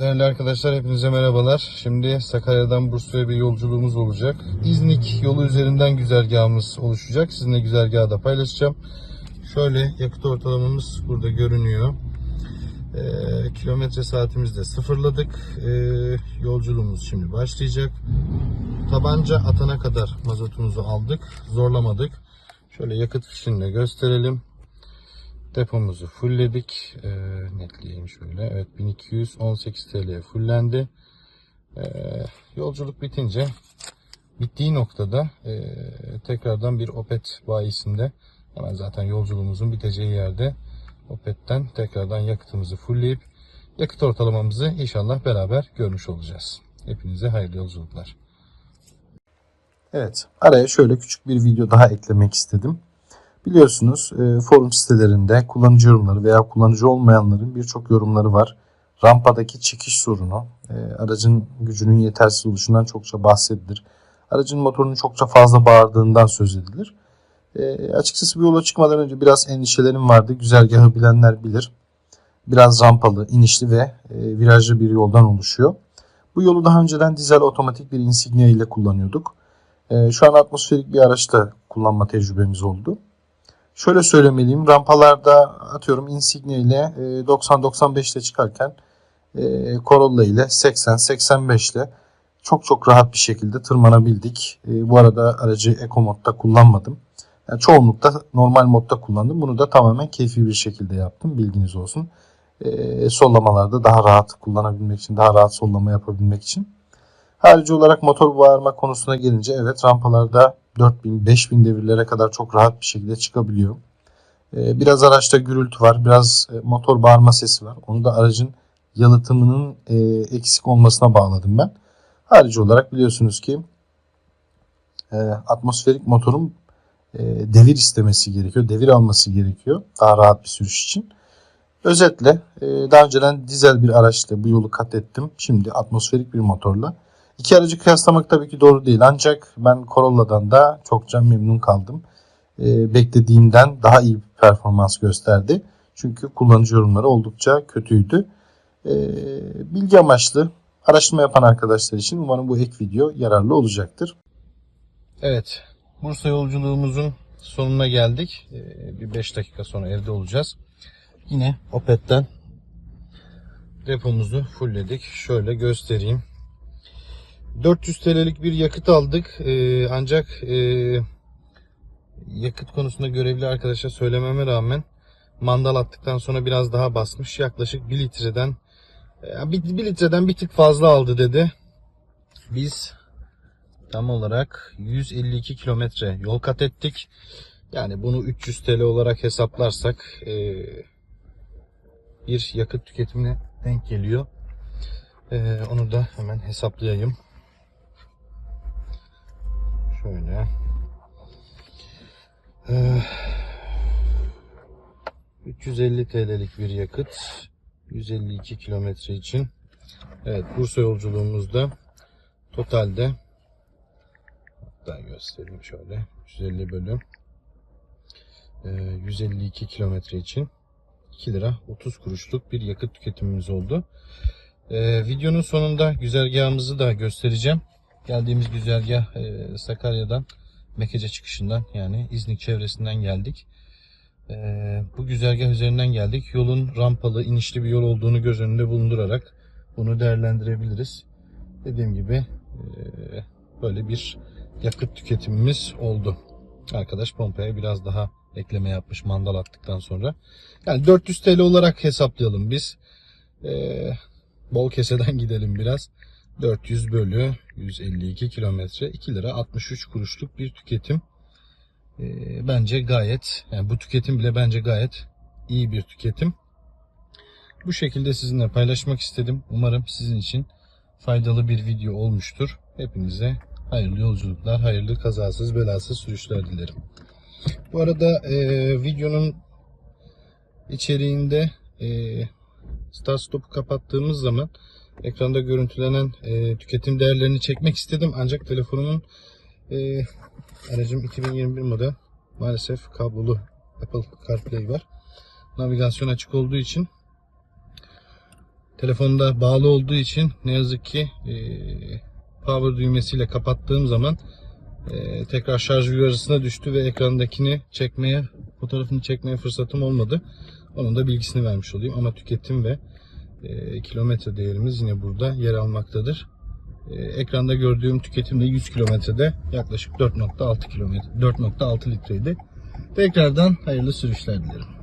Değerli arkadaşlar hepinize merhabalar. Şimdi Sakarya'dan Bursa'ya bir yolculuğumuz olacak. İznik yolu üzerinden güzergahımız oluşacak. Sizinle güzergahı da paylaşacağım. Şöyle yakıt ortalamamız burada görünüyor. Ee, kilometre saatimizde sıfırladık. Ee, yolculuğumuz şimdi başlayacak. Tabanca atana kadar mazotumuzu aldık. Zorlamadık. Şöyle yakıt fişini gösterelim. Depomuzu fullledik. Ee, netleyeyim şöyle. Evet 1218 TL fullendi. Ee, yolculuk bitince bittiği noktada e, tekrardan bir Opet bayisinde hemen zaten yolculuğumuzun biteceği yerde Opet'ten tekrardan yakıtımızı fullleyip yakıt ortalamamızı inşallah beraber görmüş olacağız. Hepinize hayırlı yolculuklar. Evet, araya şöyle küçük bir video daha eklemek istedim. Biliyorsunuz e, forum sitelerinde kullanıcı yorumları veya kullanıcı olmayanların birçok yorumları var. Rampadaki çekiş sorunu, e, aracın gücünün yetersiz oluşundan çokça bahsedilir. Aracın motorunun çokça fazla bağırdığından söz edilir. E, açıkçası bu yola çıkmadan önce biraz endişelerim vardı. Güzergahı bilenler bilir. Biraz rampalı, inişli ve e, virajlı bir yoldan oluşuyor. Bu yolu daha önceden dizel otomatik bir Insignia ile kullanıyorduk. Ee, Şu an atmosferik bir araçta kullanma tecrübemiz oldu. Şöyle söylemeliyim. Rampalarda atıyorum Insignia ile e, 90-95 ile çıkarken e, Corolla ile 80-85 ile çok çok rahat bir şekilde tırmanabildik. E, Bu arada aracı Eco modda kullanmadım. Yani çoğunlukta normal modda kullandım. Bunu da tamamen keyfi bir şekilde yaptım. Bilginiz olsun. E, Sollamalarda daha rahat kullanabilmek için, daha rahat sollama yapabilmek için. Harici olarak motor bağırma konusuna gelince evet rampalarda 4000-5000 devirlere kadar çok rahat bir şekilde çıkabiliyor. Ee, Biraz araçta gürültü var, biraz e, motor bağırma sesi var. Onu da aracın yalıtımının e, eksik olmasına bağladım ben. Harici olarak biliyorsunuz ki e, atmosferik motorun devir istemesi gerekiyor, devir alması gerekiyor daha rahat bir sürüş için. Özetle daha önceden dizel bir araçla bu yolu kat ettim. Şimdi atmosferik bir motorla. İki aracı kıyaslamak tabii ki doğru değil. Ancak ben Corolla'dan da çokça memnun kaldım. Ee, beklediğimden daha iyi bir performans gösterdi. Çünkü kullanıcı yorumları oldukça kötüydü. Ee, bilgi amaçlı araştırma yapan arkadaşlar için umarım bu ek video yararlı olacaktır. Evet, Bursa yolculuğumuzun sonuna geldik. Ee, bir 5 dakika sonra evde olacağız. Yine Opet'ten depomuzu fullledik. Şöyle göstereyim. 400 TL'lik bir yakıt aldık. Ee, ancak e, yakıt konusunda görevli arkadaşa söylememe rağmen mandal attıktan sonra biraz daha basmış. Yaklaşık 1 litreden e, 1, 1 litreden bir tık fazla aldı dedi. Biz tam olarak 152 kilometre yol kat ettik. Yani bunu 300 TL olarak hesaplarsak e, bir yakıt tüketimine denk geliyor. E, onu da hemen hesaplayayım. Şöyle. Ee, 350 TL'lik bir yakıt. 152 kilometre için. Evet Bursa yolculuğumuzda totalde hatta göstereyim şöyle 150 bölü ee, 152 kilometre için 2 lira 30 kuruşluk bir yakıt tüketimimiz oldu. Ee, videonun sonunda güzergahımızı da göstereceğim. Geldiğimiz güzergah e, Sakarya'dan Mekece çıkışından yani İznik çevresinden geldik. E, bu güzergah üzerinden geldik. Yolun rampalı, inişli bir yol olduğunu göz önünde bulundurarak bunu değerlendirebiliriz. Dediğim gibi e, böyle bir yakıt tüketimimiz oldu. Arkadaş pompaya biraz daha ekleme yapmış mandal attıktan sonra. Yani 400 TL olarak hesaplayalım biz. E, bol keseden gidelim biraz. 400 bölü 152 kilometre 2 lira 63 kuruşluk bir tüketim. Ee, bence gayet yani bu tüketim bile bence gayet iyi bir tüketim. Bu şekilde sizinle paylaşmak istedim. Umarım sizin için faydalı bir video olmuştur. Hepinize hayırlı yolculuklar, hayırlı kazasız belasız sürüşler dilerim. Bu arada e, videonun içeriğinde e, start stop'u kapattığımız zaman ekranda görüntülenen e, tüketim değerlerini çekmek istedim. Ancak telefonumun e, aracım 2021 model maalesef kablolu Apple CarPlay var. Navigasyon açık olduğu için telefonda bağlı olduğu için ne yazık ki e, power düğmesiyle kapattığım zaman e, tekrar şarj uyarısına düştü ve ekrandakini çekmeye, fotoğrafını çekmeye fırsatım olmadı. Onun da bilgisini vermiş olayım ama tüketim ve e, kilometre değerimiz yine burada yer almaktadır. E, ekranda gördüğüm tüketim de 100 kilometrede yaklaşık 4.6 kilometre 4.6 litreydi. Tekrardan hayırlı sürüşler dilerim.